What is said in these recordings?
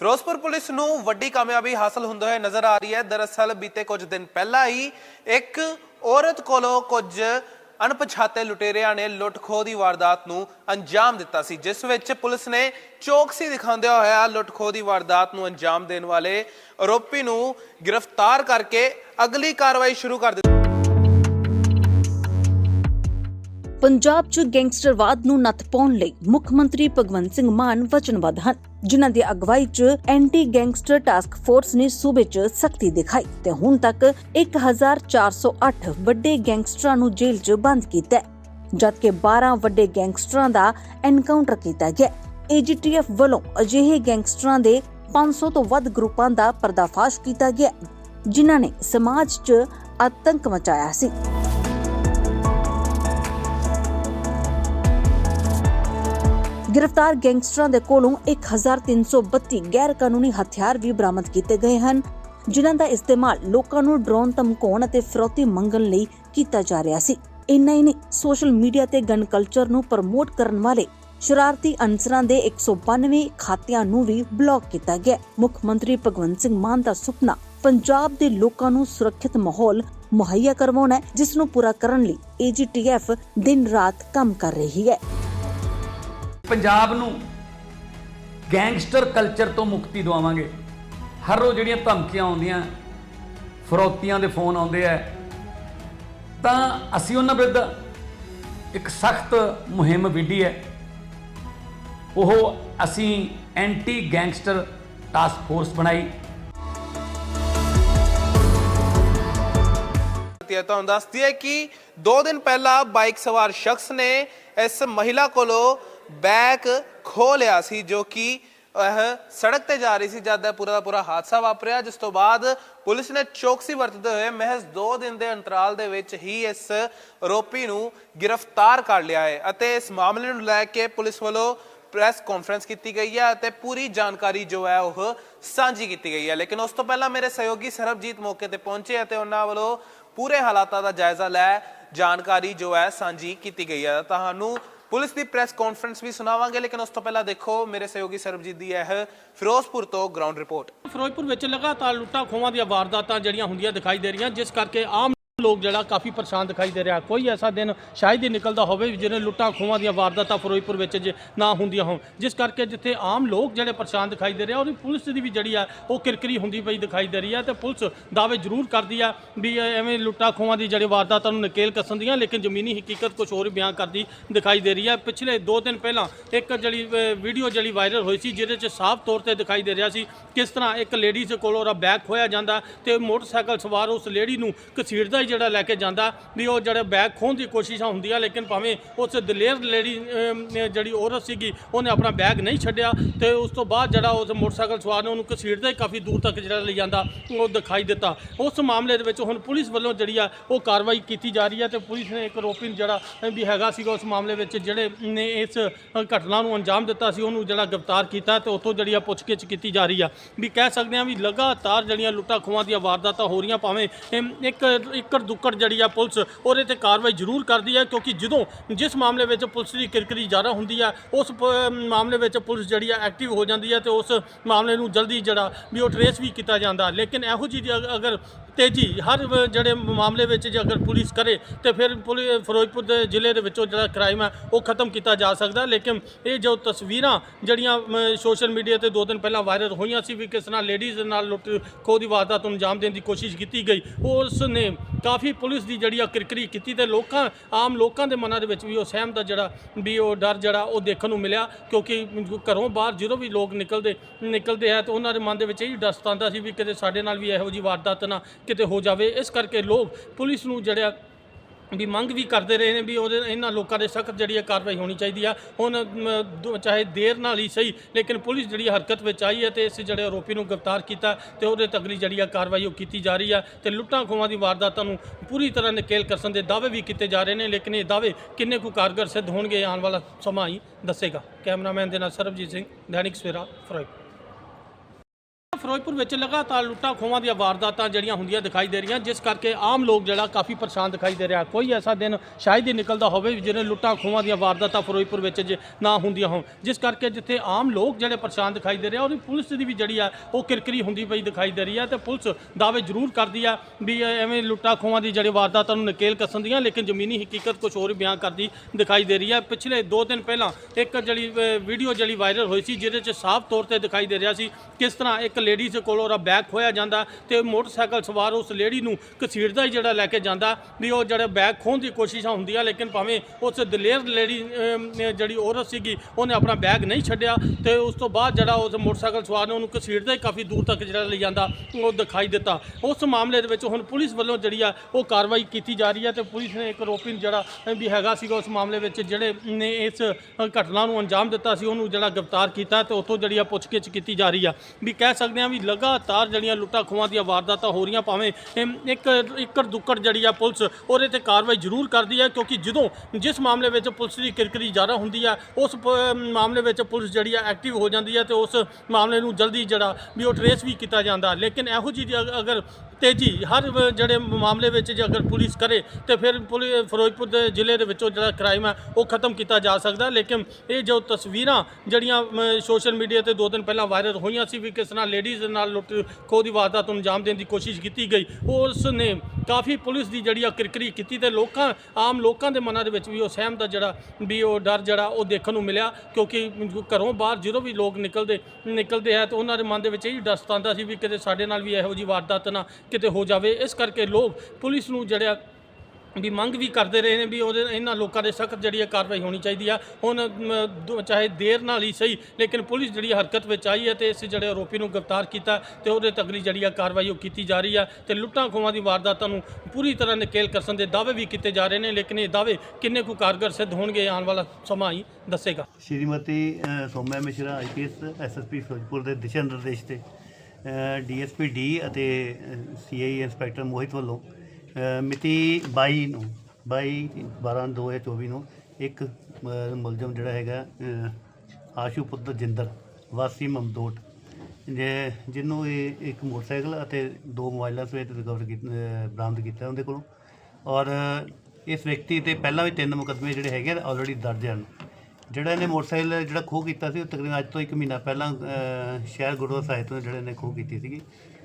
Firozpur police ਨੂੰ ਵੱਡੀ ਕਾਮਯਾਬੀ ਹਾਸਲ ਹੁੰਦੇ ਹੋਏ ਨਜ਼ਰ ਆ ਰਹੀ ਹੈ। ਦਰਅਸਲ ਬੀਤੇ ਕੁਝ ਦਿਨ ਪਹਿਲਾਂ ਹੀ ਇੱਕ ਔਰਤ ਕੋਲੋਂ ਕੁਝ ਅਣਪਛਾਤੇ ਲੁਟੇਰਿਆਂ ਨੇ ਲੁੱਟ-ਖੋਹ ਦੀ ਵਾਰਦਾਤ ਨੂੰ ਅੰਜਾਮ ਦਿੱਤਾ ਸੀ, ਜਿਸ ਵਿੱਚ ਪੁਲਿਸ ਨੇ ਚੌਕਸੀ ਦਿਖਾਉਂਦਿਆਂ ਹੋਇਆ ਲੁੱਟ-ਖੋਹ ਦੀ ਵਾਰਦਾਤ ਨੂੰ ਅੰਜਾਮ ਦੇਣ ਵਾਲੇ ਆਰੋਪੀ ਨੂੰ ਗ੍ਰਿਫਤਾਰ ਕਰਕੇ ਅਗਲੀ ਕਾਰਵਾਈ ਸ਼ੁਰੂ ਕਰ ਦਿੱਤੀ। ਪੰਜਾਬ 'ਚ ਗੈਂਗਸਟਰਵਾਦ ਨੂੰ ਨੱਥ ਪਾਉਣ ਲਈ ਮੁੱਖ ਮੰਤਰੀ ਭਗਵੰਤ ਸਿੰਘ ਮਾਨ ਵਚਨਬੱਧ ਹਨ, ਜਿਨ੍ਹਾਂ ਦੀ ਅਗਵਾਈ 'ਚ ਐਂਟੀ ਗੈਂਗਸਟਰ ਟਾਸਕ ਫੋਰਸ ਨੇ ਸੂਬੇ 'ਚ ਸਖਤੀ ਦਿਖਾਈ ਤੇ ਹੁਣ ਤੱਕ 1408 ਵੱਡੇ ਗੈਂਗਸਟਰਾਂ ਨੂੰ ਜੇਲ੍ਹ 'ਚ ਬੰਦ ਕੀਤਾ ਜਦਕਿ 12 ਵੱਡੇ ਗੈਂਗਸਟਰਾਂ ਦਾ ਐਨਕਾਊਂਟਰ ਕੀਤਾ ਗਿਆ ਏਜੀਟੀਐਫ ਵੱਲੋਂ ਅਜਿਹੇ ਗੈਂਗਸਟਰਾਂ ਦੇ 500 ਤੋਂ ਵੱਧ ਗਰੁੱਪਾਂ ਦਾ ਪਰਦਾਫਾਸ਼ ਕੀਤਾ ਗਿਆ ਜਿਨ੍ਹਾਂ ਨੇ ਸਮਾਜ 'ਚ ਆਤੰਕ ਮਚਾਇਆ ਸੀ। ਗ੍ਰਿਫਤਾਰ ਗੈਂਗਸਟਰਾਂ ਦੇ ਕੋਲੋਂ 1332 ਗੈਰ ਕਾਨੂੰਨੀ ਹਥਿਆਰ ਵੀ ਬਰਾਮਦ ਕੀਤੇ ਗਏ ਹਨ, ਜਿਨ੍ਹਾਂ ਦਾ ਇਸਤੇਮਾਲ ਲੋਕਾਂ ਨੂੰ ਡਰੋਨ ਧਮਕਾਉਣ ਅਤੇ ਫਰੌਤੀ ਮੰਗਣ ਲਈ ਕੀਤਾ ਜਾ ਰਿਹਾ ਸੀ। ਇੰਨਾ ਹੀ ਨਹੀਂ, ਸੋਸ਼ਲ ਮੀਡੀਆ ਤੇ ਗਨ ਕਲਚਰ ਨੂੰ ਪ੍ਰਮੋਟ ਕਰਨ ਵਾਲੇ ਸ਼ਰਾਰਤੀ ਅਨਸਰਾਂ ਦੇ 192 ਖਾਤਿਆਂ ਨੂੰ ਵੀ ਬਲੌਕ ਕੀਤਾ ਗਿਆ। ਮੁੱਖ ਮੰਤਰੀ ਭਗਵੰਤ ਸਿੰਘ ਮਾਨ ਦਾ ਸੁਪਨਾ, ਪੰਜਾਬ ਦੇ ਲੋਕਾਂ ਨੂੰ ਸੁਰੱਖਿਅਤ ਮਾਹੌਲ ਮੁਹੱਈਆ ਕਰਵਾਉਣਾ ਹੈ, ਜਿਸ ਨੂੰ ਪੂਰਾ ਕਰਨ ਲਈ ਏਜੀਟੀਐਫ ਦਿਨ ਰਾਤ ਕੰਮ ਕਰ ਰਹੀ ਹੈ। ਪੰਜਾਬ ਨੂੰ ਗੈਂਗਸਟਰ ਕਲਚਰ ਤੋਂ ਮੁਕਤੀ ਦਿਵਾਵਾਂਗੇ। ਹਰ ਰੋਜ਼ ਜਿਹੜੀਆਂ ਧਮਕੀਆਂ ਆਉਂਦੀਆਂ, ਫਰੋਤੀਆਂ ਦੇ ਫੋਨ ਆਉਂਦੇ ਆ, ਤਾਂ ਅਸੀਂ ਉਹਨਾਂ ਵਿਰੁੱਧ ਇੱਕ ਸਖਤ ਮੁਹਿੰਮ ਵਿੱਢੀ ਹੈ। ਉਹ ਅਸੀਂ ਐਂਟੀ ਗੈਂਗਸਟਰ ਟਾਸਕ ਫੋਰਸ ਬਣਾਈ ਤੇ ਤੁਹਾਨੂੰ ਦੱਸਦੀ ਹੈ ਕਿ 2 ਦਿਨ ਪਹਿਲਾਂ ਬਾਈਕ ਸਵਾਰ ਸ਼ਖਸ ਨੇ ਇਸ ਮਹਿਲਾ ਕੋਲੋਂ ਬੈਕ ਖੋਹ ਲਿਆ ਸੀ ਜੋ ਕਿ ਇਹ ਸੜਕ ਤੇ ਜਾ ਰਹੀ ਸੀ ਜਦ ਇਹ ਪੂਰਾ ਦਾ ਪੂਰਾ ਹਾਦਸਾ ਵਾਪਰਿਆ, ਜਿਸ ਤੋਂ ਬਾਅਦ ਪੁਲਿਸ ਨੇ ਚੌਕਸੀ ਵਰਤਦੇ ਹੋਏ ਮਹਿਜ਼ 2 ਦਿਨ ਦੇ ਅੰਤਰਾਲ ਦੇ ਵਿੱਚ ਹੀ ਇਸ ਆਰੋਪੀ ਨੂੰ ਗ੍ਰਿਫਤਾਰ ਕਰ ਲਿਆ ਹੈ ਅਤੇ ਇਸ ਮਾਮਲੇ ਨੂੰ ਲੈ ਕੇ ਪੁਲਿਸ ਵੱਲੋਂ ਪ੍ਰੈਸ ਕਾਨਫਰੰਸ ਕੀਤੀ ਗਈ ਹੈ ਅਤੇ ਪੂਰੀ ਜਾਣਕਾਰੀ ਜੋ ਹੈ ਉਹ ਸਾਂਝੀ ਕੀਤੀ ਗਈ ਹੈ। ਲੇਕਿਨ ਉਸ ਤੋਂ ਪਹਿਲਾਂ ਮੇਰੇ ਸਹਿਯੋਗੀ ਸਰਬਜੀਤ ਮੌਕੇ ਤੇ ਪਹੁੰਚੇ ਅਤੇ ਉਹਨਾਂ ਵੱਲੋਂ ਪੂਰੇ ਹਾਲਾਤਾਂ ਦਾ ਜਾਇਜ਼ਾ ਲੈ ਜਾਣਕਾਰੀ ਜੋ ਹੈ ਸਾਂਝੀ ਕੀਤੀ ਗਈ ਹੈ। ਤੁਹਾਨੂੰ ਪੁਲਿਸ ਦੀ ਪ੍ਰੈਸ ਕਾਨਫਰੰਸ ਵੀ ਸੁਣਾਵਾਂਗੇ, ਲੇਕਿਨ ਉਸ ਤੋਂ ਪਹਿਲਾਂ ਦੇਖੋ, ਮੇਰੇ ਸਹਿਯੋਗੀ ਸਰਬਜੀਤ ਦੀ ਇਹ ਫਿਰੋਜ਼ਪੁਰ ਤੋਂ ਗਰਾਊਂਡ ਰਿਪੋਰਟ ਫਿਰੋਜ਼ਪੁਰ ਵਿੱਚ ਲਗਾਤਾਰ ਲੁੱਟਾਂ ਖੋਹਾਂ ਦੀਆਂ ਵਾਰਦਾਤਾਂ ਜਿਹੜੀਆਂ ਹੁੰਦੀਆਂ ਦਿਖਾਈ ਦੇ ਰਹੀਆਂ, ਜਿਸ ਕਰਕੇ ਆਮ ਲੋਕ ਜਿਹੜਾ ਕਾਫੀ ਪਰੇਸ਼ਾਨ ਦਿਖਾਈ ਦੇ ਰਿਹਾ। ਕੋਈ ਐਸਾ ਦਿਨ ਸ਼ਾਇਦ ਹੀ ਨਿਕਲਦਾ ਹੋਵੇ ਵੀ ਜਿਹੜੇ ਲੁੱਟਾਂ ਖੋਹਾਂ ਦੀਆਂ ਵਾਰਦਾਤਾਂ ਫਿਰੋਜ਼ਪੁਰ ਵਿੱਚ ਜੇ ਨਾ ਹੁੰਦੀਆਂ ਹੋਣ। ਜਿਸ ਕਰਕੇ ਜਿੱਥੇ ਆਮ ਲੋਕ ਜਿਹੜੇ ਪਰੇਸ਼ਾਨ ਦਿਖਾਈ ਦੇ ਰਿਹਾ, ਉਹਦੀ ਪੁਲਿਸ ਦੀ ਵੀ ਜਿਹੜੀ ਆ, ਉਹ ਕਿਰਕਰੀ ਹੁੰਦੀ ਪਈ ਦਿਖਾਈ ਦੇ ਰਹੀ ਆ ਤੇ ਪੁਲਿਸ ਦਾਅਵੇ ਜ਼ਰੂਰ ਕਰਦੀ ਆ ਵੀ ਐਵੇਂ ਲੁੱਟਾਂ ਖੋਹਾਂ ਦੀ ਜਿਹੜੀ ਵਾਰਦਾਤਾਂ ਨੂੰ ਨਕੇਲ ਕੱਸਣ ਦੀਆਂ, ਲੇਕਿਨ ਜ਼ਮੀਨੀ ਹਕੀਕਤ ਕੁਝ ਹੋਰ ਬਿਆਨ ਕਰਦੀ ਦਿਖਾਈ ਦੇ ਰਹੀ ਆ। ਪਿਛਲੇ 2 ਦਿਨ ਪਹਿਲਾਂ ਇੱਕ ਜਿਹੜੀ ਵੀਡੀਓ ਜਿਹੜੀ ਵਾਇਰਲ ਹੋਈ ਸੀ, ਜਿਹਦੇ 'ਚ ਸਾਫ਼ ਤੌਰ ਤੇ ਦਿਖਾਈ ਦੇ ਰਿਹਾ ਸੀ ਕਿਸ ਤਰ੍ਹਾਂ ਇੱਕ ਲੇਡੀ ਦੇ ਕੋਲੋਂ ਉਹਦਾ ਬੈਗ ਖੋਇਆ ਜਾਂਦਾ ਤੇ ਮੋਟਰਸਾਈਕਲ ਸਵਾਰ ਉਸ ਲੇਡੀ ਨੂੰ ਘਸੀੜਦਾ ਹੀ ਜਿਹੜਾ ਲੈ ਕੇ ਜਾਂਦਾ ਵੀ ਉਹ ਜਿਹੜੇ ਬੈਗ ਖੋਹਣ ਦੀ ਕੋਸ਼ਿਸ਼ਾਂ ਹੁੰਦੀਆਂ ਲੇਕਿਨ ਭਾਵੇਂ ਉਸ ਦਲੇਰ ਲੇਡੀ ਨੇ ਜਿਹੜੀ ਔਰਤ ਸੀਗੀ ਉਹਨੇ ਆਪਣਾ ਬੈਗ ਨਹੀਂ ਛੱਡਿਆ ਤੇ ਉਸ ਤੋਂ ਬਾਅਦ ਜਿਹੜਾ ਉਸ ਮੋਟਰਸਾਈਕਲ ਸਵਾਰ ਨੇ ਉਹਨੂੰ ਘਸੀੜਦਾ ਹੀ ਕਾਫੀ ਦੂਰ ਤੱਕ ਜਿਹੜਾ ਲੈ ਜਾਂਦਾ ਉਹ ਦਿਖਾਈ ਦਿੱਤਾ। ਉਸ ਮਾਮਲੇ ਦੇ ਵਿੱਚ ਹੁਣ ਪੁਲਿਸ ਵੱਲੋਂ ਜਿਹੜੀ ਆ ਉਹ ਕਾਰਵਾਈ ਕੀਤੀ ਜਾ ਰਹੀ ਹੈ ਤੇ ਪੁਲਿਸ ਨੇ ਇੱਕ ਆਰੋਪੀ ਜਿਹੜਾ ਵੀ ਹੈਗਾ ਸੀਗਾ ਉਸ ਮਾਮਲੇ ਵਿੱਚ ਜਿਹੜੇ ਨੇ ਇਸ ਘਟਨਾ ਨੂੰ ਅੰਜਾਮ ਦਿੱਤਾ ਸੀ ਉਹਨੂੰ ਜਿਹੜਾ ਗ੍ਰਿਫਤਾਰ ਕੀਤਾ ਤੇ ਉੱਥੋਂ ਜਿਹੜੀ ਆ ਪੁੱਛਗਿੱਛ ਕੀਤੀ ਜਾ ਰਹੀ ਆ। ਵੀ ਕਹਿ ਸਕਦੇ ਆ ਵੀ ਲਗਾਤਾਰ ਜਿਹੜੀਆਂ ਲੁੱਟਾਂ ਖੋਹਾਂ ਦੀਆਂ ਵਾਰਦਾਤਾਂ ਹੋ ਰਹੀਆਂ ਭਾਵੇਂ ਅਮ, ਇੱਕ ਇੱਕੜ ਦੁੱਕੜ ਜਿਹੜੀ ਆ ਪੁਲਿਸ ਉਹਦੇ ਤੇ ਕਾਰਵਾਈ ਜ਼ਰੂਰ ਕਰਦੀ ਹੈ, ਕਿਉਂਕਿ ਜਦੋਂ ਜਿਸ ਮਾਮਲੇ ਵਿੱਚ ਪੁਲਿਸ ਦੀ ਕਿਰਕਰੀ ਜ਼ਿਆਦਾ ਹੁੰਦੀ ਆ, ਉਸ ਮਾਮਲੇ ਵਿੱਚ ਪੁਲਿਸ ਜਿਹੜੀ ਆ ਐਕਟਿਵ ਹੋ ਜਾਂਦੀ ਹੈ ਤੇ ਉਸ ਮਾਮਲੇ ਨੂੰ ਜਲਦੀ ਜਿਹੜਾ ਵੀ ਉਹ ਟਰੇਸ ਵੀ ਕੀਤਾ ਜਾਂਦਾ। ਲੇਕਿਨ ਇਹੋ ਜਿਹੀ ਅਗਰ ਤੇਜ਼ੀ, ਹਰ ਵ- ਜਿਹੜੇ ਮਾਮਲੇ ਵਿੱਚ ਜੇ ਅਗਰ ਪੁਲਿਸ ਕਰੇ ਤੇ ਫਿਰ ਪੁਲਿਸ ਫਿਰੋਜ਼ਪੁਰ ਦੇ ਜ਼ਿਲ੍ਹੇ ਦੇ ਵਿੱਚੋਂ ਜਿਹੜਾ ਕ੍ਰਾਈਮ ਹੈ, ਉਹ ਖਤਮ ਕੀਤਾ ਜਾ ਸਕਦਾ ਲੇਕਿਨ ਇਹ ਜੋ ਤਸਵੀਰਾਂ ਜਿਹੜੀਆਂ ਸੋਸ਼ਲ ਮੀਡੀਆ ਤੇ ਦੋ ਦਿਨ ਪਹਿਲਾਂ ਵਾਇਰਲ ਹੋਈਆਂ ਸੀ ਵੀ ਕਿਸ ਤਰ੍ਹਾਂ ਲੇਡੀਜ਼ ਨਾਲ ਲੁੱਟ ਖੋਹ ਦੀ ਵਾਰਦਾਤ ਨੂੰ ਅੰਜਾਮ ਦੇਣ ਦੀ ਕੋਸ਼ਿਸ਼ ਕੀਤੀ ਗਈ, ਉਸ ਨੇ ਕਾਫੀ ਪੁਲਿਸ ਦੀ ਜਿਹੜੀ ਆ ਕਿਰਕਰੀ ਕੀਤੀ ਤੇ ਲੋਕਾਂ, ਆਮ ਲੋਕਾਂ ਦੇ ਮਨਾਂ ਦੇ ਵਿੱਚ ਵੀ ਉਹ ਸਹਿਮ ਦਾ ਜਿਹੜਾ, ਵੀ ਉਹ ਡਰ ਜਿਹੜਾ, ਉਹ ਦੇਖਣ ਨੂੰ ਮਿਲਿਆ। ਕਿਉਂਕਿ ਘਰੋਂ ਬਾਹਰ ਜਦੋਂ ਵੀ ਲੋਕ ਨਿਕਲਦੇ ਨਿਕਲਦੇ ਆ ਤੇ ਉਹਨਾਂ ਦੇ ਮਨ ਦੇ ਵਿੱਚ ਇਹ ਡਰ ਸਤਾਉਂਦਾ ਸੀ ਵੀ ਕਿਤੇ ਸਾਡੇ ਨਾਲ ਵੀ ਇਹੋ ਜੀ ਵਾਰਦਾਤ ਨਾ ਕਿਤੇ ਹੋ ਜਾਵੇ, ਇਸ ਕਰਕੇ ਲੋਕ ਪੁਲਿਸ ਨੂੰ ਜਿਹੜਾ ਵੀ ਮੰਗ ਵੀ ਕਰਦੇ ਰਹੇ ਨੇ ਵੀ ਉਹਦੇ ਇਹਨਾਂ ਲੋਕਾਂ ਦੇ ਸਖਤ ਜਿਹੜੀ ਹੈ ਕਾਰਵਾਈ ਹੋਣੀ ਚਾਹੀਦੀ ਆ। ਹੁਣ ਚਾਹੇ ਦੇਰ ਨਾਲ ਹੀ ਸਹੀ, ਲੇਕਿਨ ਪੁਲਿਸ ਜਿਹੜੀ ਹਰਕਤ ਵਿੱਚ ਆਈ ਹੈ ਤੇ ਇਸ ਜਿਹੜੇ ਆਰੋਪੀ ਨੂੰ ਗ੍ਰਿਫਤਾਰ ਕੀਤਾ ਤੇ ਉਹਦੇ ਤੇ ਜਿਹੜੀ ਆ ਕਾਰਵਾਈ ਉਹ ਕੀਤੀ ਜਾ ਰਹੀ ਆ ਤੇ ਲੁੱਟਾਂ ਖੋਹਾਂ ਦੀ ਵਾਰਦਾਤਾਂ ਨੂੰ ਪੂਰੀ ਤਰ੍ਹਾਂ ਨਕੇਲ ਕਸਣ ਦੇ ਦਾਅਵੇ ਵੀ ਕੀਤੇ ਜਾ ਰਹੇ ਨੇ, ਲੇਕਿਨ ਇਹ ਦਾਅਵੇ ਕਿੰਨੇ ਕੁ ਕਾਰਗਰ ਸਿੱਧ ਹੋਣਗੇ ਆਉਣ ਵਾਲਾ ਸਮਾਂ ਹੀ ਦੱਸੇਗਾ। ਕੈਮਰਾਮੈਨ ਦੇ ਨਾਲ ਸਰਬਜੀਤ ਸਿੰਘ, ਦੈਨਿਕ ਸਵੇਰਾ ਫਿਰੋਜ਼ਪੁਰ ਫਿਰੋਜ਼ਪੁਰ ਵਿੱਚ ਲਗਾਤਾਰ ਲੁੱਟਾਂ ਖੋਹਾਂ ਦੀਆਂ ਵਾਰਦਾਤਾਂ ਜਿਹੜੀਆਂ ਹੁੰਦੀਆਂ ਦਿਖਾਈ ਦੇ ਰਹੀਆਂ, ਜਿਸ ਕਰਕੇ ਆਮ ਲੋਕ ਜਿਹੜਾ ਕਾਫੀ ਪਰੇਸ਼ਾਨ ਦਿਖਾਈ ਦੇ ਰਿਹਾ। ਕੋਈ ਐਸਾ ਦਿਨ ਸ਼ਾਇਦ ਹੀ ਨਿਕਲਦਾ ਹੋਵੇ ਜਿਹਨੇ ਲੁੱਟਾਂ ਖੋਹਾਂ ਦੀਆਂ ਵਾਰਦਾਤਾਂ ਫਿਰੋਜ਼ਪੁਰ ਵਿੱਚ ਜੇ ਨਾ ਹੁੰਦੀਆਂ ਹੋਣ। ਜਿਸ ਕਰਕੇ ਜਿੱਥੇ ਆਮ ਲੋਕ ਜਿਹੜੇ ਪਰੇਸ਼ਾਨ ਦਿਖਾਈ ਦੇ ਰਹੇ ਆ, ਉਹਦੀ ਪੁਲਿਸ ਦੀ ਵੀ ਜਿਹੜੀ ਆ, ਉਹ ਕਿਰਕਰੀ ਹੁੰਦੀ ਪਈ ਦਿਖਾਈ ਦੇ ਰਹੀ ਆ ਤੇ ਪੁਲਿਸ ਦਾਅਵੇ ਜ਼ਰੂਰ ਕਰਦੀ ਆ ਵੀ ਇਹ ਐਵੇਂ ਲੁੱਟਾਂ ਖੋਹਾਂ ਦੀ ਜਿਹੜੀ ਵਾਰਦਾਤਾਂ ਨੂੰ ਨਕੇਲ ਕੱਸਣ ਦੀਆਂ, ਲੇਕਿਨ ਜ਼ਮੀਨੀ ਹਕੀਕਤ ਕੁਝ ਹੋਰ ਹੀ ਬਿਆਨ ਕਰਦੀ ਦਿਖਾਈ ਦੇ ਰਹੀ ਆ। ਪਿਛਲੇ 2 ਦਿਨ ਪਹਿਲਾਂ ਇੱਕ ਜਿਹੜੀ ਵੀਡੀਓ ਜਿਹੜੀ ਵਾਇਰਲ ਹੋਈ ਸੀ, ਜਿਹਦੇ 'ਚ ਸਾਫ਼ ਤੌਰ ਤੇ ਦਿਖਾਈ ਦੇ ਰਿਹਾ ਸੀ ਕਿਸ ਤਰ੍ਹਾਂ ਇੱਕ ਲੇਡੀ ਦੇ ਕੋਲ ਉਹਦਾ ਬੈਗ ਖੋਇਆ ਜਾਂਦਾ ਤੇ ਮੋਟਰਸਾਈਕਲ ਸਵਾਰ ਉਸ ਲੇਡੀ ਨੂੰ ਘਸੀੜਦਾ ਹੀ ਜਿਹੜਾ ਲੈ ਕੇ ਜਾਂਦਾ ਵੀ ਉਹ ਜਿਹੜਾ ਬੈਗ ਖੋਹਣ ਦੀ ਕੋਸ਼ਿਸ਼ਾਂ ਹੁੰਦੀਆਂ ਲੇਕਿਨ ਭਾਵੇਂ ਉਸ ਦਲੇਰ ਲੇਡੀ ਜਿਹੜੀ ਔਰਤ ਸੀਗੀ, ਉਹਨੇ ਆਪਣਾ ਬੈਗ ਨਹੀਂ ਛੱਡਿਆ ਤੇ ਉਸ ਤੋਂ ਬਾਅਦ ਜਿਹੜਾ ਉਸ ਮੋਟਰਸਾਈਕਲ ਸਵਾਰ ਨੇ ਉਹਨੂੰ ਘਸੀੜਦਾ ਹੀ ਕਾਫੀ ਦੂਰ ਤੱਕ ਜਿਹੜਾ ਲੈ ਜਾਂਦਾ, ਉਹ ਦਿਖਾਈ ਦਿੱਤਾ। ਉਸ ਮਾਮਲੇ ਦੇ ਵਿੱਚ ਹੁਣ ਪੁਲਿਸ ਵੱਲੋਂ ਜਿਹੜੀ ਆ, ਉਹ ਕਾਰਵਾਈ ਕੀਤੀ ਜਾ ਰਹੀ ਹੈ ਤੇ ਪੁਲਿਸ ਨੇ ਇੱਕ ਆਰੋਪੀ ਨੂੰ ਜਿਹੜਾ ਵੀ ਹੈਗਾ ਸੀਗਾ ਉਸ ਮਾਮਲੇ ਵਿੱਚ ਜਿਹੜੇ ਨੇ ਇਸ ਘਟਨਾ ਨੂੰ ਅੰਜਾਮ ਦਿੱਤਾ ਸੀ, ਉਹਨੂੰ ਜਿਹੜਾ ਗ੍ਰਿਫਤਾਰ ਕੀਤਾ ਤੇ ਉੱਥੋਂ ਜਿਹੜੀ ਆ ਪੁੱਛਗਿੱਛ ਕੀਤੀ ਜਾ ਰਹੀ ਆ। ਵੀ ਕਹਿ ਸਕਦੇ ਆ ਵੀ ਲਗਾਤਾਰ ਜਿਹੜੀਆਂ ਲੁੱਟਾਂ ਖੋਹਾਂ ਦੀਆਂ ਵਾਰਦਾਤਾਂ ਹੋ ਰਹੀਆਂ ਭਾਵੇਂ ਇੱਕ ਇੱਕੜ ਦੁੱਕੜ ਜਿਹੜੀ ਆ ਪੁਲਿਸ ਉਹਦੇ ਤੇ ਕਾਰਵਾਈ ਜ਼ਰੂਰ ਕਰਦੀ ਹੈ ਕਿਉਂਕਿ ਜਦੋਂ ਜਿਸ ਮਾਮਲੇ ਵਿੱਚ ਪੁਲਿਸ ਦੀ ਕਿਰਕਰੀ ਜ਼ਿਆਦਾ ਹੁੰਦੀ ਆ, ਉਸ ਮਾਮਲੇ ਵਿੱਚ ਪੁਲਿਸ ਜਿਹੜੀ ਆ ਐਕਟਿਵ ਹੋ ਜਾਂਦੀ ਹੈ ਤੇ ਉਸ ਮਾਮਲੇ ਨੂੰ ਜਲਦੀ ਜਿਹੜਾ ਵੀ ਉਹ ਟਰੇਸ ਵੀ ਕੀਤਾ ਜਾਂਦਾ। ਲੇਕਿਨ ਇਹੋ ਜਿਹੀ ਅਗਰ ਤੇਜ਼ੀ ਹਰ ਜਿਹੜੇ ਮਾਮਲੇ ਵਿੱਚ ਜੇ ਅਗਰ ਪੁਲਿਸ ਕਰੇ ਤੇ ਫਿਰ ਪੁਲਿਸ ਫਿਰੋਜ਼ਪੁਰ ਦੇ ਜ਼ਿਲ੍ਹੇ ਦੇ ਵਿੱਚੋਂ ਜਿਹੜਾ ਕ੍ਰਾਈਮ ਹੈ ਉਹ ਖਤਮ ਕੀਤਾ ਜਾ ਸਕਦਾ। ਲੇਕਿਨ ਇਹ ਜੋ ਤਸਵੀਰਾਂ ਜਿਹੜੀਆਂ ਸੋਸ਼ਲ ਮੀਡੀਆ ਤੇ ਦੋ ਦਿਨ ਪਹਿਲਾਂ ਵਾਇਰਲ ਹੋਈਆਂ ਸੀ ਵੀ ਕਿਸ ਤਰ੍ਹਾਂ ਲੇਡੀਜ਼ ਦੇ ਨਾਲ ਲੁੱਟ ਖੋਹ ਦੀ ਵਾਰਦਾਤ ਨੂੰ ਅੰਜਾਮ ਦੇਣ ਦੀ ਕੋਸ਼ਿਸ਼ ਕੀਤੀ ਗਈ। ਉਸ ਨੇ ਕਾਫੀ ਪੁਲਿਸ ਦੀ ਜਿਹੜੀ ਆ ਕਿਰਕਰੀ ਕੀਤੀ ਤੇ ਲੋਕਾਂ ਆਮ ਲੋਕਾਂ ਦੇ ਮਨਾਂ ਦੇ ਵਿੱਚ ਵੀ ਉਹ ਸਹਿਮ ਦਾ ਜਿਹੜਾ ਵੀ ਉਹ ਡਰ ਜਿਹੜਾ ਉਹ ਦੇਖਣ ਨੂੰ ਮਿਲਿਆ, ਕਿਉਂਕਿ ਘਰੋਂ ਬਾਹਰ ਜਦੋਂ ਵੀ ਲੋਕ ਨਿਕਲਦੇ ਨਿਕਲਦੇ ਆ ਤੇ ਉਹਨਾਂ ਦੇ ਮਨ ਦੇ ਵਿੱਚ ਇਹ ਡਰ ਸਤਾਉਂਦਾ ਸੀ ਵੀ ਕਿਤੇ ਸਾਡੇ ਨਾਲ ਵੀ ਇਹੋ ਜਿਹੀ ਵਾਰਦਾਤ ਨਾ ਕਿਤੇ ਹੋ ਜਾਵੇ। ਇਸ ਕਰਕੇ ਲੋਕ ਪੁਲਿਸ ਨੂੰ ਜਿਹੜਾ ਵੀ ਮੰਗ ਵੀ ਕਰਦੇ ਰਹੇ ਨੇ ਵੀ ਉਹਦੇ ਇਹਨਾਂ ਲੋਕਾਂ ਦੇ ਸਖਤ ਜਿਹੜੀ ਹੈ ਕਾਰਵਾਈ ਹੋਣੀ ਚਾਹੀਦੀ ਆ। ਹੁਣ ਮ, ਦੋ- ਚਾਹੇ ਦੇਰ ਨਾਲ ਹੀ ਸਹੀ ਲੇਕਿਨ ਪੁਲਿਸ ਜਿਹੜੀ ਹਰਕਤ ਵਿੱਚ ਆਈ ਹੈ ਤੇ ਇਸ ਜਿਹੜੇ ਆਰੋਪੀ ਨੂੰ ਗ੍ਰਿਫਤਾਰ ਕੀਤਾ ਤੇ ਉਹਦੇ ਤੇ ਜਿਹੜੀ ਆ ਕਾਰਵਾਈ ਉਹ ਕੀਤੀ ਜਾ ਰਹੀ ਆ ਤੇ ਲੁੱਟਾਂ ਖੋਹਾਂ ਦੀ ਵਾਰਦਾਤਾਂ ਨੂੰ ਪੂਰੀ ਤਰ੍ਹਾਂ ਨਕੇਲ ਕਸਣ ਦੇ ਦਾਅਵੇ ਵੀ ਕੀਤੇ ਜਾ ਰਹੇ ਨੇ ਲੇਕਿਨ ਇਹ ਦਾਅਵੇ ਕਿੰਨੇ ਕੁ ਕਾਰਗਰ ਸਿੱਧ ਹੋਣਗੇ ਆਉਣ ਵਾਲਾ ਸਮਾਂ ਹੀ ਦੱਸੇਗਾ। ਸ਼੍ਰੀਮਤੀ ਅ, ਸੌਮਿਆ ਮਿਸ਼ਰਾ ਆਈਪੀਐਸ ਐਸਐਸਪੀ ਫਿਰੋਜ਼ਪੁਰ ਦੇ ਦਿਸ਼ਾ ਨਿਰਦੇਸ਼ ਤੇ ਡੀਐਸਪੀ ਡੀ ਅਤੇ ਸੀਆਈ ਇੰਸਪੈਕਟਰ ਮੋਹਿਤ ਵੱਲੋਂ ਮਿਤੀ 22 ਨੂੰ 22 12 2024 ਨੂੰ ਇੱਕ ਮੁਲਜ਼ਮ ਜਿਹੜਾ ਹੈਗਾ ਆਸ਼ੂ ਪੁੱਤਰ ਜਿੰਦਰ, ਵਾਸੀ ਮਮਦੋਟ ਜੇ ਜਿਹਨੂੰ ਇਹ ਇੱਕ ਮੋਟਰਸਾਈਕਲ ਅਤੇ ਦੋ ਮੋਬਾਈਲਾਂ ਸਮੇਤ ਰਿਕਵਰ ਬਰਾਮਦ ਕੀਤਾ ਉਹਦੇ ਕੋਲੋਂ। ਔਰ ਇਸ ਵਿਅਕਤੀ ਤੇ ਪਹਿਲਾਂ ਵੀ ਤਿੰਨ ਮੁਕੱਦਮੇ ਜਿਹੜੇ ਹੈਗੇ ਆਲਰੇਡੀ ਦਰਜ ਹਨ। ਜਿਹੜਾ ਇਹਨੇ ਮੋਟਰਸਾਈਕਲ ਜਿਹੜਾ ਖੋਹ ਕੀਤਾ ਸੀ, ਉਹ ਤਕਰੀਬਨ ਅੱਜ ਤੋਂ 1 ਮਹੀਨਾ ਪਹਿਲਾਂ ਸ਼ਹਿਰ ਗੁਰਦੁਆਰਾ ਸਾਹਿਬ ਤੋਂ ਜਿਹੜੇ ਨੇ ਖੋਹ ਕੀਤੀ ਸੀਗੀ।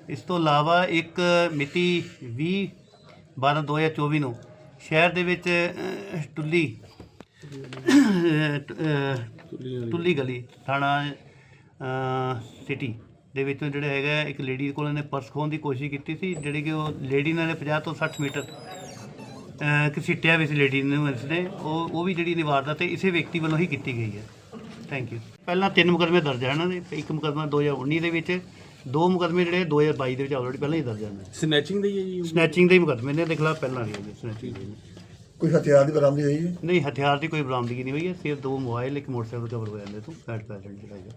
ਇਸ ਤੋਂ ਇਲਾਵਾ ਇੱਕ ਮਿਤੀ 20 12 2024 ਨੂੰ ਸ਼ਹਿਰ ਦੇ ਵਿੱਚ ਅ, ਟੁੱਲੀ ਅ, ਟੁੱਲੀ ਗਲੀ ਥਾਣਾ ਅ, ਸਿਟੀ ਦੇ ਵਿੱਚੋਂ ਜਿਹੜਾ ਹੈਗਾ ਇੱਕ ਲੇਡੀ ਕੋਲ ਇਹਨੇ ਪਰਸ ਖੋਹਣ ਦੀ ਕੋਸ਼ਿਸ਼ ਕੀਤੀ ਸੀ ਜਿਹੜੀ ਕਿ ਉਹ ਲੇਡੀ ਨੇ 50 ਤੋਂ 60 ਮੀਟਰ ਅ, ਘਸੀਟਿਆ ਵੀ ਸੀ ਲੇਡੀ ਨੂੰ ਇਸਨੇ। ਉਹ ਉਹ ਵੀ ਜਿਹੜੀ ਨਿਵਾਰਦਾ ਤੇ ਇਸੇ ਵਿਅਕਤੀ ਵੱਲੋਂ ਹੀ ਕੀਤੀ ਗਈ ਹੈ। ਥੈਂਕ ਯੂ ਪਹਿਲਾਂ ਤਿੰਨ ਮੁਕਦਮੇ ਦਰਜ ਹਨ ਇਹਨਾਂ ਦੇ ਇੱਕ ਮੁਕਦਮਾ 2019 ਦੇ ਵਿੱਚ ਦੋ ਮੁਕਦਮੇ ਜਿਹੜੇ 2022 ਦੇ ਵਿੱਚ ਆਲਰੇਡੀ ਪਹਿਲਾਂ ਹੀ ਦਰਜ ਹਨ। ਸਨੈਚਿੰਗ ਦੀ ਹੈ ਜੀ ਸਨੈਚਿੰਗ ਦੇ ਹੀ ਮੁਕਦਮੇ ਨੇ ਦੇ ਖਿਲਾਫ ਪਹਿਲਾਂ ਵੀ ਹੋਏ ਸਨੈਚਿੰਗ ਦੇ ਕੋਈ ਹਥਿਆਰ ਦੀ ਬਰਾਮਦੀ ਹੋਈ ਹੈ? ਨਹੀਂ ਹਥਿਆਰ ਦੀ ਕੋਈ ਬਰਾਮਦਗੀ ਨਹੀਂ ਹੋਈ ਹੈ ਸਿਰਫ ਦੋ ਮੋਬਾਈਲ ਇੱਕ ਮੋਟਰਸਾਈਕਲ ਕਵਰ ਹੋਇਆ ਇਹਦੇ ਤੋਂ ਫੈਟ ਪੈਸੇਂਟ ਜਿਹੜਾ ਹੈਗਾ।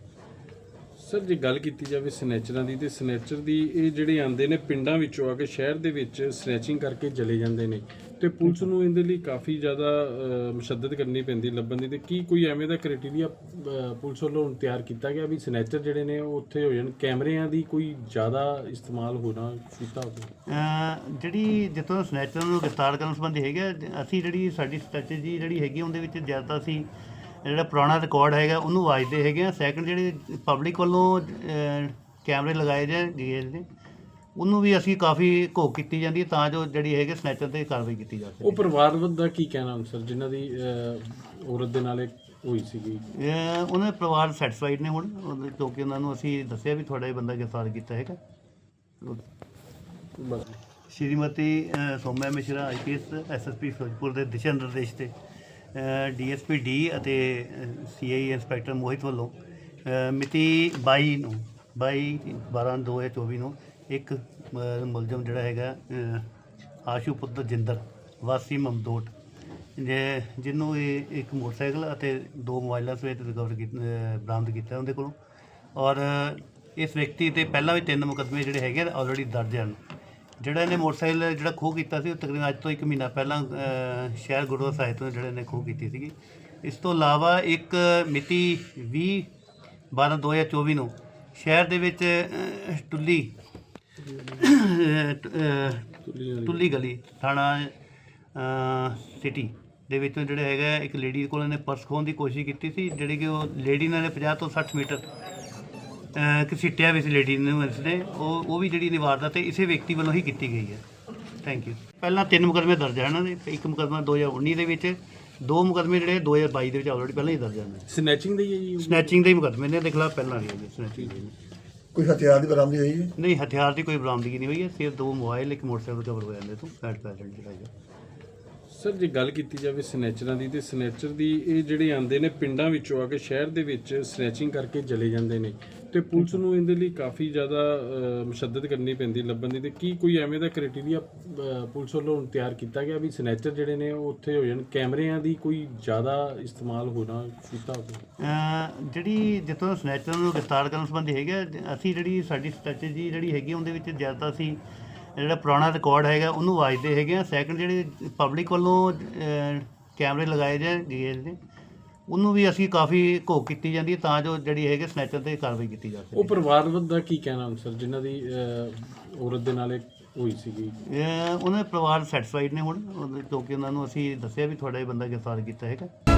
ਸਰ ਜੇ ਗੱਲ ਕੀਤੀ ਜਾਵੇ ਸਨੈਚਰਾਂ ਦੀ ਤੇ ਸਨੈਚਰ ਦੀ ਇਹ ਜਿਹੜੇ ਆਂਦੇ ਨੇ ਪਿੰਡਾਂ ਵਿੱਚੋਂ ਆ ਕੇ ਸ਼ਹਿਰ ਦੇ ਵਿੱਚ ਸਨੈਚਿੰਗ ਕਰਕੇ ਚਲੇ ਜਾਂਦੇ ਨੇ। ਤੇ ਪੁਲਿਸ ਨੂੰ ਇਹਦੇ ਲਈ ਕਾਫੀ ਜ਼ਿਆਦਾ ਮਸ਼ੱਦਦ ਕਰਨੀ ਪੈਂਦੀ ਲੱਭਣ ਦੀ ਤੇ ਕੀ ਕੋਈ ਐਵੇਂ ਦਾ ਕ੍ਰਾਈਟੇਰੀਆ ਪੁਲਿਸ ਵੱਲੋਂ ਤਿਆਰ ਕੀਤਾ ਗਿਆ ਵੀ ਸਨੈਚਰ ਜਿਹੜੇ ਨੇ ਉਹ ਉੱਥੇ ਹੋ ਜਾਣ ਕੈਮਰਿਆਂ ਦੀ ਕੋਈ ਜ਼ਿਆਦਾ ਇਸਤੇਮਾਲ ਹੋਣਾ ਕੀਤਾ ਹੋਵੇ? ਜਿਹੜੀ ਜਿੱਥੋਂ ਸਨੈਚਰ ਨੂੰ ਗ੍ਰਿਫਤਾਰ ਕਰਨ ਸੰਬੰਧੀ ਹੈਗਾ ਅਸੀਂ ਜਿਹੜੀ ਸਾਡੀ ਸਟ੍ਰੈਟਜੀ ਜਿਹੜੀ ਹੈਗੀ ਉਹਦੇ ਵਿੱਚ ਜ਼ਿਆਦਾ ਅਸੀਂ ਜਿਹੜਾ ਪੁਰਾਣਾ ਰਿਕਾਰਡ ਹੈਗਾ ਉਹਨੂੰ ਵਾਜਦੇ ਹੈਗੇ ਆ। ਸੈਕੰਡ ਜਿਹੜੇ ਪਬਲਿਕ ਵੱਲੋਂ ਕੈਮਰੇ ਲਗਾਏ ਜਾਂ ਗਏ ਨੇ। ਉਹਨੂੰ ਵੀ ਅਸੀਂ ਕਾਫੀ ਘੋਖ ਕੀਤੀ ਜਾਂਦੀ ਹੈ ਤਾਂ ਜੋ ਜਿਹੜੀ ਹੈਗੇ ਸਨੈਚਰ ਤੇ ਕਾਰਵਾਈ ਕੀਤੀ ਜਾ ਸਕੇ। ਉਹ ਪਰਿਵਾਰ ਦਾ ਕੀ ਕਹਿਣਾ ਸਰ ਜਿਨ੍ਹਾਂ ਦੀ ਔਰਤ ਦੇ ਨਾਲ ਇਹ ਹੋਈ ਸੀਗੀ। ਇਹ ਉਹਨਾਂ ਦੇ ਪਰਿਵਾਰ ਸੈਟੀਸਫਾਈਡ ਨੇ ਹੁਣ। ਉਹਦੇ- ਕਿਉਂਕਿ ਉਹਨਾਂ ਨੂੰ ਅਸੀਂ ਦੱਸਿਆ ਵੀ ਤੁਹਾਡਾ ਇਹ ਬੰਦਾ ਗ੍ਰਿਫਤਾਰ ਕੀਤਾ ਹੈਗਾ। ਬਸ। ਸ਼੍ਰੀਮਤੀ ਅ, ਸੌਮਿਆ ਮਿਸ਼ਰਾ ਆਈਪੀਐਸ ਐਸਐਸਪੀ ਫਿਰੋਜ਼ਪੁਰ ਦੇ ਦਿਸ਼ਾ ਨਿਰਦੇਸ਼ ਤੇ ਡੀਐਸਪੀ ਡੀ ਅਤੇ ਸੀਆਈ ਇੰਸਪੈਕਟਰ ਮੋਹਿਤ ਵੱਲੋਂ ਅ, ਮਿਤੀ 22 ਨੂੰ 22 12 2024 ਨੂੰ ਇੱਕ ਮੁਲਜ਼ਮ ਜਿਹੜਾ ਹੈਗਾ ਆਸ਼ੂ ਪੁੱਤਰ ਜਿੰਦਰ, ਵਾਸੀ ਮਮਦੋਟ ਜੇ ਜਿਹਨੂੰ ਇਹ ਇੱਕ ਮੋਟਰਸਾਈਕਲ ਅਤੇ ਦੋ ਮੋਬਾਈਲਾਂ ਸਮੇਤ ਰਿਕਵਰ ਕੀਤਾ ਬਰਾਮਦ ਕੀਤਾ ਉਹਦੇ ਕੋਲੋਂ। ਔਰ ਇਸ ਵਿਅਕਤੀ ਤੇ ਪਹਿਲਾਂ ਵੀ ਤਿੰਨ ਮੁਕੱਦਮੇ ਜਿਹੜੇ ਹੈਗੇ ਆਲਰੇਡੀ ਦਰਜ ਹਨ। ਜਿਹੜਾ ਇਹਨੇ ਮੋਟਰਸਾਈਕਲ ਜਿਹੜਾ ਖੋਹ ਕੀਤਾ ਸੀ, ਉਹ ਤਕਰੀਬਨ ਅੱਜ ਤੋਂ 1 ਮਹੀਨਾ ਪਹਿਲਾਂ ਸ਼ਹਿਰ ਗੁਰਦੁਆਰਾ ਸਾਹਿਬ ਤੋਂ ਜਿਹੜੇ ਨੇ ਖੋਹ ਕੀਤੀ ਸੀਗੀ। ਇਸ ਤੋਂ ਇਲਾਵਾ ਇੱਕ ਮਿਤੀ 20 12 2024 ਨੂੰ ਸ਼ਹਿਰ ਦੇ ਵਿੱਚ ਟੁੱਲੀ ਟੁੱਲੀ ਗਲੀ ਥਾਣਾ ਸਿਟੀ ਦੇ ਵਿੱਚੋਂ ਜਿਹੜਾ ਹੈਗਾ ਇੱਕ ਲੇਡੀ ਕੋਲ ਇਹਨੇ ਪਰਸ ਖੋਹਣ ਦੀ ਕੋਸ਼ਿਸ਼ ਕੀਤੀ ਸੀ ਜਿਹੜੀ ਕਿ ਉਹ ਲੇਡੀ ਨੇ 50 ਤੋਂ 60 ਮੀਟਰ ਅਹ, ਕਿ ਸਿੱਟਿਆ ਵੀ ਸੀ ਲੇਡੀ ਨੂੰ ਇਸਨੇ ਉਹ ਉਹ ਵੀ ਜਿਹੜੀ ਨਿਵਾਰਦਾ ਤੇ ਇਸੇ ਵਿਅਕਤੀ ਵੱਲੋਂ ਹੀ ਕੀਤੀ ਗਈ ਹੈ। ਥੈਂਕ ਯੂ ਪਹਿਲਾਂ ਤਿੰਨ ਮੁਕਦਮੇ ਦਰਜ ਹੈ ਇਹਨਾਂ ਦੇ ਇੱਕ ਮੁਕਦਮਾ 2019 ਦੇ ਵਿੱਚ ਦੋ ਮੁਕਦਮੇ ਜਿਹੜੇ 2022 ਦੇ ਵਿੱਚ ਆਲਰੇਡੀ ਪਹਿਲਾਂ ਹੀ ਦਰਜ ਹਨ। ਸਨੈਚਿੰਗ ਦੀ ਹੈ ਜੀ ਉਹ? ਸਨੈਚਿੰਗ ਦੇ ਹੀ ਮੁਕਦਮੇ ਨੇ ਦੇ ਖਿਲਾਫ ਪਹਿਲਾਂ ਹੋਈ ਸਨੈਚਿੰਗ ਦੇ ਕੋਈ ਹਥਿਆਰ ਦੀ ਬਰਾਮਦੀ ਹੋਈ ਹੈ? ਨਹੀਂ ਹਥਿਆਰ ਦੀ ਕੋਈ ਬਰਾਮਦਗੀ ਨਹੀਂ ਹੋਈ ਹੈ। ਸਿਰਫ ਦੋ ਮੋਬਾਈਲ ਇੱਕ ਮੋਟਰਸਾਈਕਲ ਕਵਰ ਹੋਇਆ ਇਹਦੇ ਤੋਂ। ਫੈਟ ਪੈਸੇਂਟ ਜਿਹੜਾ ਹੈਗਾ। ਸਰ ਜੇ ਗੱਲ ਕੀਤੀ ਜਾਵੇ ਸਨੈਚਰਾਂ ਦੀ ਤੇ ਸਨੈਚਰ ਦੀ ਇਹ ਜਿਹੜੇ ਆਂਦੇ ਨੇ ਪਿੰਡਾਂ ਵਿੱਚੋਂ ਆ ਕੇ ਸ਼ਹਿਰ ਦੇ ਵਿੱਚ ਸਨੈਚਿੰਗ ਕਰਕੇ ਚਲੇ ਜਾਂਦੇ ਨੇ। ਤੇ ਪੁਲਿਸ ਨੂੰ ਇਹਦੇ ਲਈ ਕਾਫੀ ਜ਼ਿਆਦਾ ਅ, ਮਸ਼ੱਦਦ ਕਰਨੀ ਪੈਂਦੀ ਲੱਭਣ ਦੀ ਤੇ ਕੀ ਕੋਈ ਐਵੇਂ ਦਾ ਕ੍ਰਾਈਟੇਰੀਆ ਪੁਲਿਸ ਵੱਲੋਂ ਹੁਣ ਤਿਆਰ ਕੀਤਾ ਗਿਆ ਵੀ ਸਨੈਚਰ ਜਿਹੜੇ ਨੇ ਉਹ ਉੱਥੇ ਹੋ ਜਾਣ? ਕੈਮਰਿਆਂ ਦੀ ਕੋਈ ਜ਼ਿਆਦਾ ਇਸਤੇਮਾਲ ਹੋਣਾ ਕੀਤਾ ਹੋਵੇ? ਜਿਹੜੀ ਜਿੱਥੋਂ ਸਨੈਚਰ ਨੂੰ ਗ੍ਰਿਫਤਾਰ ਕਰਨ ਸੰਬੰਧੀ ਹੈਗਾ ਅਸੀਂ ਜਿਹੜੀ ਸਾਡੀ ਸਟ੍ਰੈਟਜੀ ਜਿਹੜੀ ਹੈਗੀ ਉਹਦੇ ਵਿੱਚ ਜ਼ਿਆਦਾ ਅਸੀਂ ਜਿਹੜਾ ਪੁਰਾਣਾ ਰਿਕਾਰਡ ਹੈਗਾ ਉਹਨੂੰ ਵਾਜਦੇ ਹੈਗੇ ਆ। ਸੈਕੰਡ ਜਿਹੜੇ ਪਬਲਿਕ ਵੱਲੋਂ ਕੈਮਰੇ ਲਗਾਏ ਜਾਣਗੇ ਨੇ ਉਹਨੂੰ ਵੀ ਅਸੀਂ ਕਾਫੀ ਘੋਖ ਕੀਤੀ ਜਾਂਦੀ ਤਾਂ ਜੋ ਜਿਹੜੀ ਹੈਗੇ ਸਨੈਚਰ ਤੇ ਕਾਰਵਾਈ ਕੀਤੀ ਜਾ ਸਕੇ। ਉਹ ਪਰਿਵਾਰ ਦਾ ਕੀ ਕਹਿਣਾ ਹੁਣ ਸਰ ਜਿਨ੍ਹਾਂ ਦੀ ਔਰਤ ਦੇ ਨਾਲ ਇਹ ਹੋਈ ਸੀਗੀ? ਇਹ ਉਹਨਾਂ ਦੇ ਪਰਿਵਾਰ ਸੈਟੀਸਫਾਈਡ ਨੇ ਹੁਣ ਉਹਦੇ- ਕਿਉਂਕਿ ਉਹਨਾਂ ਨੂੰ ਅਸੀਂ ਦੱਸਿਆ ਵੀ ਤੁਹਾਡਾ ਇਹ ਬੰਦਾ ਗ੍ਰਿਫਤਾਰ ਕੀਤਾ ਹੈਗਾ।